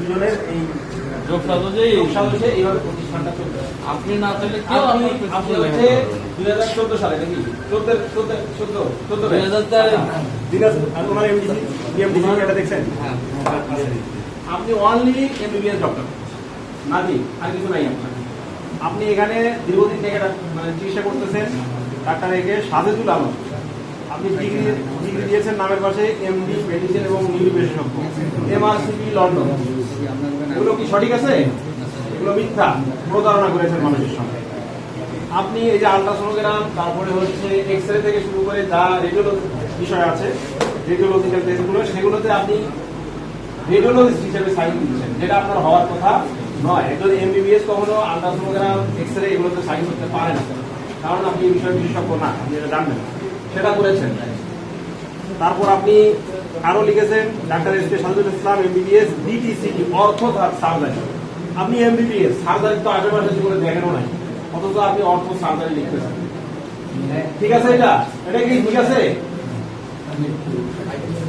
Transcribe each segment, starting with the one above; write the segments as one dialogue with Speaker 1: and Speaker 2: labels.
Speaker 1: এই
Speaker 2: যোগ সাজে
Speaker 1: যোগ সাজসে এইভাবে প্রতিষ্ঠানটা চলবে।
Speaker 2: আপনি না কেউ
Speaker 1: আপনি আপনি হচ্ছে দুই হাজার চোদ্দ সালে নাকি? চোদ্দ চোদ্দ চোদ্দ চোদ্দ
Speaker 2: দুই হাজার চারে।
Speaker 1: দিনাজ আর এমডিসি এটা দেখছেন?
Speaker 2: হ্যাঁ।
Speaker 1: আপনি অনলি এমবিবিএস ডক্টর নাকি আর কিছু নাই আপনার। আপনি এখানে দীর্ঘদিন থেকে মানে চিকিৎসা করতেছেন ডাক্তার একে সাজেদুল আলম। দিয়েছেন নামের পাশে? এমডি মেডিসিন এবং নিউরো বিশেষজ্ঞ। এমআরসিপি লন্ডন এগুলো কি সঠিক আছে? এগুলো মিথ্যা। প্রতারণা করেছেন মানুষের সঙ্গে। আপনি এই যে আলট্রাসোনোগ্রাম, তারপরে হচ্ছে এক্স রে থেকে শুরু করে যা রেডিওলজি বিষয় আছে রেডিওলজিক্যাল টেস্টগুলো সেগুলোতে আপনি রেডিওলজিস্ট হিসেবে সাইন দিচ্ছেন। যেটা আপনার হওয়ার কথা নয়। একজন এমবিবিএস কখনো আলট্রাসোনোগ্রাম এক্স রে এগুলোতে সাইন করতে পারে না। কারণ আপনি এই বিষয়ে বিশেষজ্ঞ না, আপনি এটা জানবেন না। সেটা করেছেন। তারপর আপনি আরও লিখেছেন doctor S K Sajul Islam MBBS DTCT ortho surgery আপনি এমবিবিএস সার্জারি তো আশেপাশে জীবনে দেখেনও নাই অথচ আপনি অর্থ সার্জারি লিখতেছেন। ঠিক আছে এটা? এটা কি ঠিক আছে?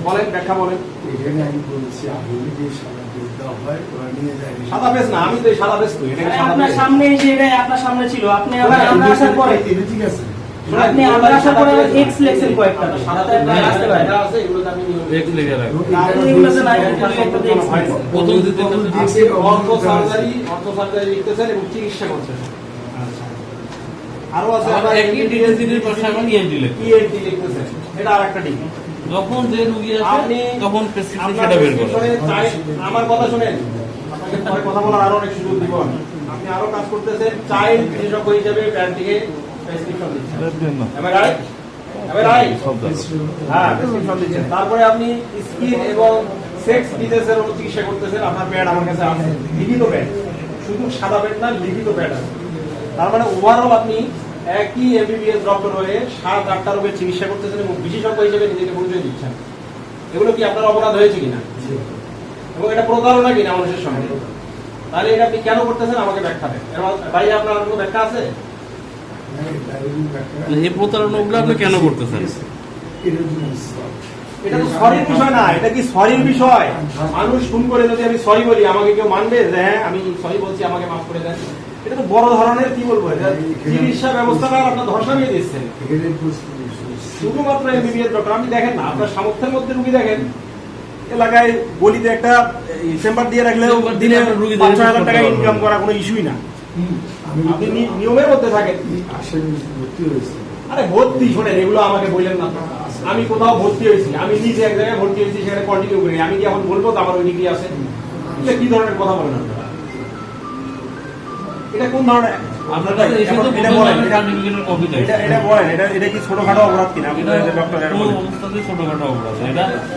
Speaker 1: বলেন ব্যাখ্যা বলেন।
Speaker 3: এখানে আমি বলছি আমি যে সারা দুধ দেওয়া হয় ওরা নিয়ে যায়।
Speaker 1: সাদা পেস না আমি তো সাদা পেস করি এটা
Speaker 4: আপনার সামনে যে আপনার সামনে ছিল আপনি আবার আমরা আসার পরে
Speaker 3: ঠিক আছে।
Speaker 4: আপনি আমরা আসার পরে এক্স লেখছেন কয়েকটা। আসতে পারে।
Speaker 1: এটা আছে এগুলোতে আমি নিয়মিত-
Speaker 2: এক লিখে রাখো
Speaker 4: এগুলোতে নাই, এগুলোতে X
Speaker 1: না।
Speaker 2: প্রথম দ্বিতীয়
Speaker 1: অর্থ সার্জারি অর্থ সার্জারি লিখতেছেন এবং চিকিৎসা করছেন আরও আছে
Speaker 2: আবার একই ডিটেলসিটির পাশে আবার ENT লিখতে।
Speaker 1: ইএনটি লিখতেছেন এটা আরেকটা ডিগ্রি
Speaker 2: যখন যে রুগী
Speaker 1: আপনি
Speaker 2: তখন প্রেসক্রিপশন সেটা বের করো।
Speaker 1: আমার কথা শুনেন। আপনাকে পরে কথা বলার আরও অনেক সুযোগ দিব। আপনি আরও কাজ করতেছেন চাইল্ড বিশেষজ্ঞ হিসেবে ব্যান্ডটিকে তারপরে আপনি স্কিন এবং সেক্স ডিজিজের চিকিৎসা করতেছেন, আপনার প্যাড আমার কাছে আছে। লিখিত প্যাড শুধু সাদা প্যাড না লিখিত প্যাড আছে। তার মানে ওভারঅল আপনি একই এমবিবিএস ডক্টর হয়ে সাত, আটটা রোগের চিকিৎসা করতেছেন এবং বিশেষজ্ঞ হিসেবে নিজেকে পরিচয় দিচ্ছেন। এগুলো কি আপনার অপরাধ হয়েছে কিনা? এবং এটা প্রতারণা কিনা মানুষের সঙ্গে? তাহলে এটা আপনি কেন করতেছেন? আমাকে ব্যাখ্যা দেন। এর বাইরে আপনার কোনো ব্যাখ্যা আছে?
Speaker 2: এই প্রতারণাগুলো আপনি কেন করতেছেন?
Speaker 1: এটা তো সরির বিষয় না এটা কি সরির বিষয়? মানুষ ফোন করে যদি আমি সরি বলি আমাকে কেউ মানবে? যে হ্যাঁ আমি সরি বলছি আমাকে মাফ করে দেন। এটা তো বড় ধরনের কি বলব চিকিৎসা ব্যবস্থাটা আপনার ধর্ষণিয়ে দিচ্ছেন শুধুমাত্র এমবিবিএস ডক্টর আপনি দেখেন না আপনার সামর্থ্যের মধ্যে রুগী দেখেন। এলাকায় গলিতে একটা চেম্বার দিয়ে
Speaker 2: চেম্বার
Speaker 1: দিনে পাঁচ ছয় হাজার টাকা ইনকাম করা কোনো ইস্যুই না। আপনি নিয়মের মধ্যে থাকেন।
Speaker 3: ভর্তি হয়েছে।
Speaker 1: আরে ভর্তি শোনেন এগুলো আমাকে বললেন না। আমি কোথাও ভর্তি হয়েছি। আমি নিজে এক জায়গায় ভর্তি হয়েছি সেখানে কন্টিনিউ করি আমি কি এখন বলব? তো আমার ওই ডিগ্রি আছে। এটা কি ধরনের কথা বলেন আপনারা? এটা কোন ধরনের?
Speaker 2: আপনার কাছে এসে তো
Speaker 1: এটা
Speaker 2: প্রথমে
Speaker 1: বলেন।
Speaker 2: আমি
Speaker 1: এটা-
Speaker 2: সার্টিফিকেটের কপি চাই
Speaker 1: এটা এটা বলেন। এটা এটা কি ছোটখাটো অপরাধ কিনা?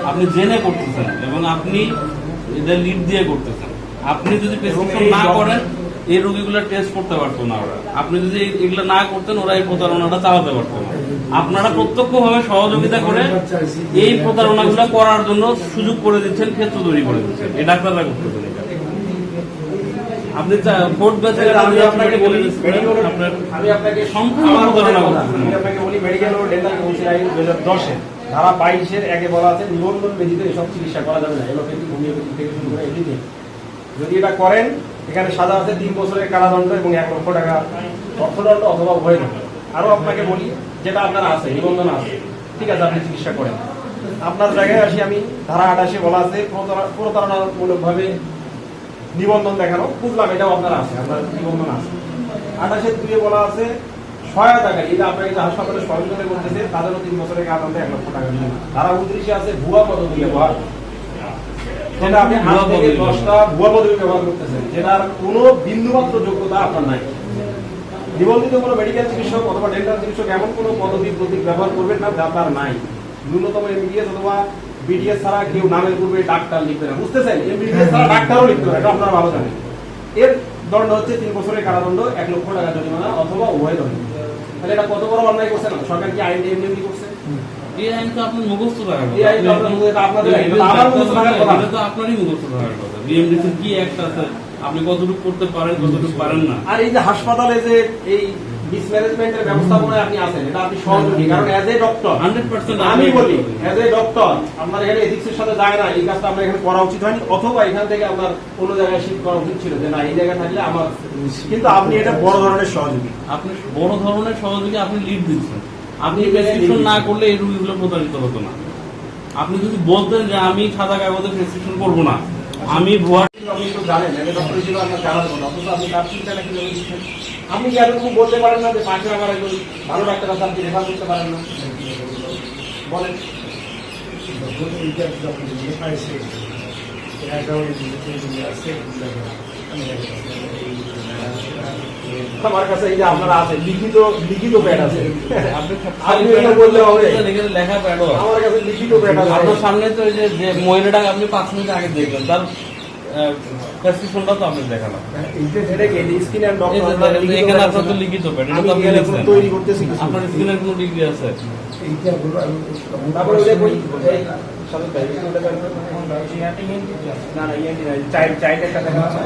Speaker 1: আপনি
Speaker 2: জেনে করতেছেন এবং আপনি এটা লিড দিয়ে করতেছেন। আপনি যদি প্রেসক্রিপশন না করেন এই রোগীগুলো টেস্ট করতে পারতো না ওরা। আপনি যদি এগুলো না করতেন ওরা এই প্রতারণাটা চালাতে পারতো না। আপনারা প্রত্যক্ষভাবে সহযোগিতা করে এই প্রতারণাগুলো করার জন্য সুযোগ করে দিচ্ছেন ক্ষেত্র তৈরি করে দিচ্ছেন। এই ডাক্তাররা করতেছেন এটা। আপনি ফোর্থ ব্যাচের
Speaker 1: আমি আপনাকে বলি আমি আপনাকে
Speaker 2: সম্পূর্ণ প্রতারণা
Speaker 1: আমি আপনাকে বলি মেডিকেল ও ডেন্টাল কাউন্সিল আইন দুই হাজার দশের ধারা বাইশের একে বলা আছে নিবন্ধন ব্যতীত এসব চিকিৎসা করা যাবে না। এলোপ্যাথি হোমিওপ্যাথি থেকে শুরু করে এভরিথিং যদি এটা করেন, এখানে সাজা আছে তিন বছরের কারাদণ্ড এবং এক লক্ষ টাকা অর্থদণ্ড অথবা উভয় দণ্ড। আরও আপনাকে বলি, যেটা আপনার আছে, নিবন্ধন আছে, ঠিক আছে, আপনি চিকিৎসা করেন। আপনার জায়গায় আসি আমি, ধারা আঠাশে বলা আছে, প্রতারণা- প্রতারণামূলকভাবে নিবন্ধন দেখানো বুঝলাম এটাও আপনার আছে, আপনার নিবন্ধন আছে। আঠাশের দুয়ে বলা আছে, সহায়তাকারী, এটা আপনাকে যে হাসপাতালে সরঞ্জামে করতেছে তাদেরও তিন বছরের কারণে এক লক্ষ টাকা ধারা উনত্রিশে আছে, ভুয়া পদ্ধতি ব্যবহার যেটা আপনি আট থেকে দশটা ভুয়া পদ্ধতি ব্যবহার করতেছেন যেটার কোনো বিন্দুমাত্র যোগ্যতা আপনার নাই। নিবন্ধিত কোনো মেডিকেল চিকিৎসক অথবা ডেন্টাল চিকিৎসক এমন কোনো পদ্ধতি প্রতীক ব্যবহার করবেন না যা আপনার নাই। ন্যূনতম এমবিবিএস অথবা বিডিএস ছাড়া কেউ নামের পূর্বে ডাক্তার লিখবে না। বুঝতেছেন? এমবিবিএস ছাড়া ডাক্তারও লিখতে পারে এটা আপনারা ভালো জানেন। এর দণ্ড হচ্ছে তিন বছরের কারাদণ্ড এক লক্ষ টাকা জরিমানা অথবা উভয় দণ্ড তাহলে এটা কত বড় অন্যায় করছে না? সরকার কি আইন এমনি করছে?
Speaker 2: এই আইন তো আপনার মুখস্থ থাকার
Speaker 1: এই আইন তো আপনার মুখে- এটা আপনাদের আইন, এটা আমার মুখস্থ থাকার কথা।
Speaker 2: এটা তো আপনারই মুখস্থ থাকার কথা। বিএমডিসির কি অ্যাক্ট আছে? আপনি কতটুকু করতে পারেন কতটুকু পারেন না?
Speaker 1: আর এই যে হাসপাতালে যে এই মিসম্যানেজমেন্টের ব্যবস্থাপনায় আপনি আছেন এটা আপনি সহযোগী। কারণ অ্যাজ এ ডক্টর
Speaker 2: 100%
Speaker 1: আমি বলি অ্যাজ এ ডক্টর আপনার এখানে এথিক্সের সাথে যায় না। এই কাজটা আপনার এখানে করা উচিত হয়নি অথবা এখান থেকে আপনার অন্য জায়গায় শিফট করা উচিত ছিল যে না এই জায়গায় থাকলে আমার কিন্তু আপনি এটা বড় ধরনের সহযোগী।
Speaker 2: আপনি বড় ধরনের সহযোগী আপনি লিড দিচ্ছেন। আপনি প্রেসক্রিপশন না করলে এই রুগীগুলো প্রতারিত হতো না। আপনি যদি বলতেন যে আমি সাদা কাগজে প্রেসক্রিপশন করব না আমি ভুয়া
Speaker 1: আপনি তো জানেন ডক্টর হিসেবে আপনার জানার কথা অথচ আপনি তার কীভাবে দিচ্ছেন আপনি কি এতটুকু বলতে পারেন না যে পাশে আমার একজন ভালো ডাক্তার আছে আপনি রেফার করতে পারেন না? বলেন।
Speaker 3: আছে
Speaker 1: আমার কাছে এই যে আপনারা আছে লিখিত লিখিত প্যাড আছে।
Speaker 2: আপনি
Speaker 1: আপনি এটা বললে হবে।
Speaker 2: এখানে লেখা প্যাডও
Speaker 1: আমার কাছে লিখিত প্যাড আছে।
Speaker 2: আপনার সামনে তো এই যে মহিলাটাকে আপনি পাঁচ মিনিট আগে দেখলেন তার প্রেসক্রিপশনটা তো আপনি দেখালাম
Speaker 1: এটা কি স্কিন এন্ড ডক্টর
Speaker 2: এখানে আপনার তো লিখিত প্যাড এটা তো আপনি লিখছেন।
Speaker 1: তৈরি করতেছি
Speaker 2: আপনার স্কিনের কোনো ডিগ্রি আছে?
Speaker 3: এইটা হলো আমি
Speaker 1: তারপরে ওই কই সাথে ভাই ওটা না না ইএনটি না চাইল্ড চাইল্ড একটা দেখা যাচ্ছে